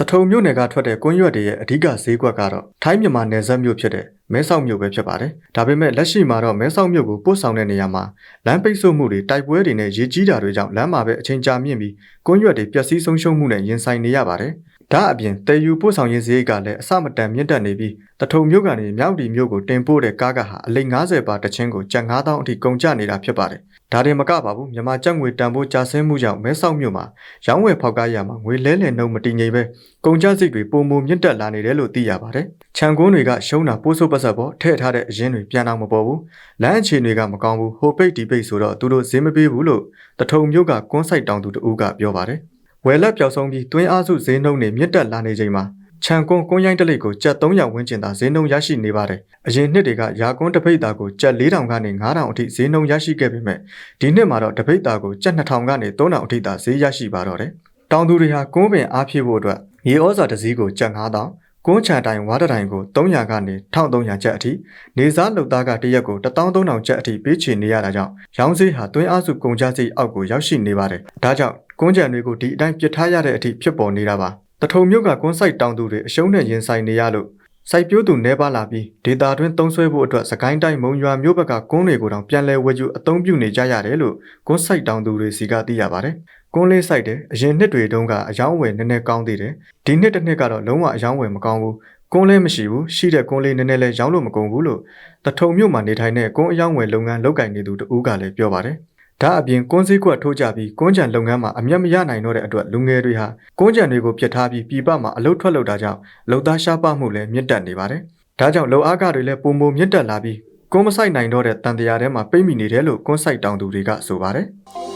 တထုံမြို့နယ်ကထွက်တဲ့ကွန်းရွက်တွေရဲ့အဓိကဈေးကွက်ကတော့ထိုင်းမြန်မာနယ်စပ်မြို့ဖြစ်တဲ့မဲဆောက်မြို့ပဲဖြစ်ပါတယ်။ဒါပေမဲ့လက်ရှိမှာတော့မဲဆောက်မြို့ကိုပို့ဆောင်တဲ့နေရာမှာလမ်းပိတ်ဆို့မှုတွေတိုက်ပွဲတွေနဲ့ရေကြီးတာတွေကြောင့်လမ်းမှာပဲအချိန်ကြာမြင့်ပြီးကွန်းရွက်တွေပျက်စီးဆုံးရှုံးမှုနဲ့ရင်ဆိုင်နေရပါတယ်။ ဒါအပြင်တည်ယူပို့ဆောင်ရေးဈေးကလည်းအစမတန်မြင့်တက်နေပြီးတထုံမြို့ကနေမြောက်ဒီမြို့ကိုတင်ပို့တဲ့ကားကဟာအလိမ်90ပါတစ်ချင်းကိုကျပ်9000အထိကုန်ကျနေတာဖြစ်ပါတယ်။ဒါတင်မကပါဘူးမြန်မာကျပ်ငွေတန်ဖိုးကျဆင်းမှုကြောင့်မဲဆောက်မြို့မှာရောင်းဝယ်ဖောက်ကားရမှာငွေလဲလှယ်နှုန်းမတည်ငြိမ်ပဲကုန်ကျစရိတ်တွေပုံမမြင့်တက်လာနေတယ်လို့သိရပါတယ်။ခြံကုန်းတွေကရှုံးတာပိုးဆိုးပတ်ဆက်ပေါ်ထည့်ထားတဲ့အရင်းတွေပြန်အောင်မပေါ်ဘူး။လမ်းအခြေတွေကမကောင်းဘူးဟိုပိတ်ဒီပိတ်ဆိုတော့သူတို့ဈေးမပေးဘူးလို့တထုံမြို့ကကွန်းဆိုင်တောင်သူတဦးကပြောပါတယ်။ ဝယ်လက်ပျောက်ဆုံးပြီးတွင်းအားစုဈေးနှုန်းတွေမြင့်တက်လာနေချိန်မှာခြံကွန်းကွန်းရိုင်းတလိပ်ကိုကျပ်300ဝန်းကျင်သာဈေးနှုန်းရရှိနေပါတယ်။အရင်နှစ်တွေကရာကွန်းတစ်ပိတ်သားကိုကျပ်4000ကနေ9000အထိဈေးနှုန်းရရှိခဲ့ပေမဲ့ဒီနှစ်မှာတော့တစ်ပိတ်သားကိုကျပ်2000ကနေ3000အထိသာဈေးရရှိပါတော့တယ်။တောင်သူတွေဟာကွန်းပင်အားဖြည့်ဖို့အတွက်ရေဩဇာတစ်စည်းကိုကျပ်9000ကွန်းချံတိုင်ဝါတတိုင်ကို300ကနေ1300ကျပ်အထိနေစားလုပ်သားကတစ်ရက်ကို13000ကျပ်အထိပေးချေနေရတာကြောင့်ရောင်းဈေးဟာတွင်းအားစုကုန်ကျစရိတ်အောက်ကိုရောက်ရှိနေပါတယ်။ဒါကြောင့် ကွန်းကြံတွေကိုဒီအတိုင်းပြစ်ထားရတဲ့အထိဖြစ်ပေါ်နေတာပါ။တထုံမြို့ကကွန်းဆိုင်တောင်သူတွေအရှုံးနဲ့ရင်ဆိုင်နေရလို့စိုက်ပျိုးသူနှဲပါလာပြီးဒေတာတွင်းသုံးဆွဲဖို့အတွက်စကိုင်းတိုင်းမုံရွာမြို့ဘက်ကကွန်းတွေကိုတောင်ပြန်လဲဝယ်ယူအသုံးပြုနေကြရတယ်လို့ကွန်းဆိုင်တောင်သူတွေစီကသိရပါတယ်။ကွန်းလေးစိုက်တယ်အရင်နှစ်တွေတုန်းကအယောင်းဝယ်နည်းနည်းကောင်းသေးတယ်။ဒီနှစ်တစ်နှစ်ကတော့လုံးဝအယောင်းဝယ်မကောင်းဘူး။ကွန်းလေးမရှိဘူးရှိတဲ့ကွန်းလေးနည်းနည်းလဲရောင်းလို့မကုန်ဘူးလို့တထုံမြို့မှာနေထိုင်တဲ့ကွန်းအယောင်းဝယ်လုပ်ငန်းလုပ်ကင်နေသူတဦးကလည်းပြောပါတယ်။ ဒါအပြင်ကွန်းစည်းကွက်ထိုးကြပြီးကွန်းကြံလုပ်ငန်းမှာအမျက်မရနိုင်တော့တဲ့အတွက်လူငယ်တွေဟာကွန်းကြံတွေကိုပြစ်ထားပြီးပြည်ပမှာအလုပ်ထွက်လုပ်တာကြောင့်လုပ်သားရှားပါမှုလည်းမြင့်တက်နေပါတယ်။ဒါကြောင့်လုပ်အားကတွေလည်းပုံပုံမြင့်တက်လာပြီးကွန်းမဆိုင်နိုင်တော့တဲ့တန်တရားထဲမှာပိတ်မိနေတယ်လို့ကွန်းဆိုင်တောင်သူတွေကဆိုပါတယ်။